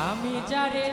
আমি যারে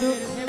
દુઃખ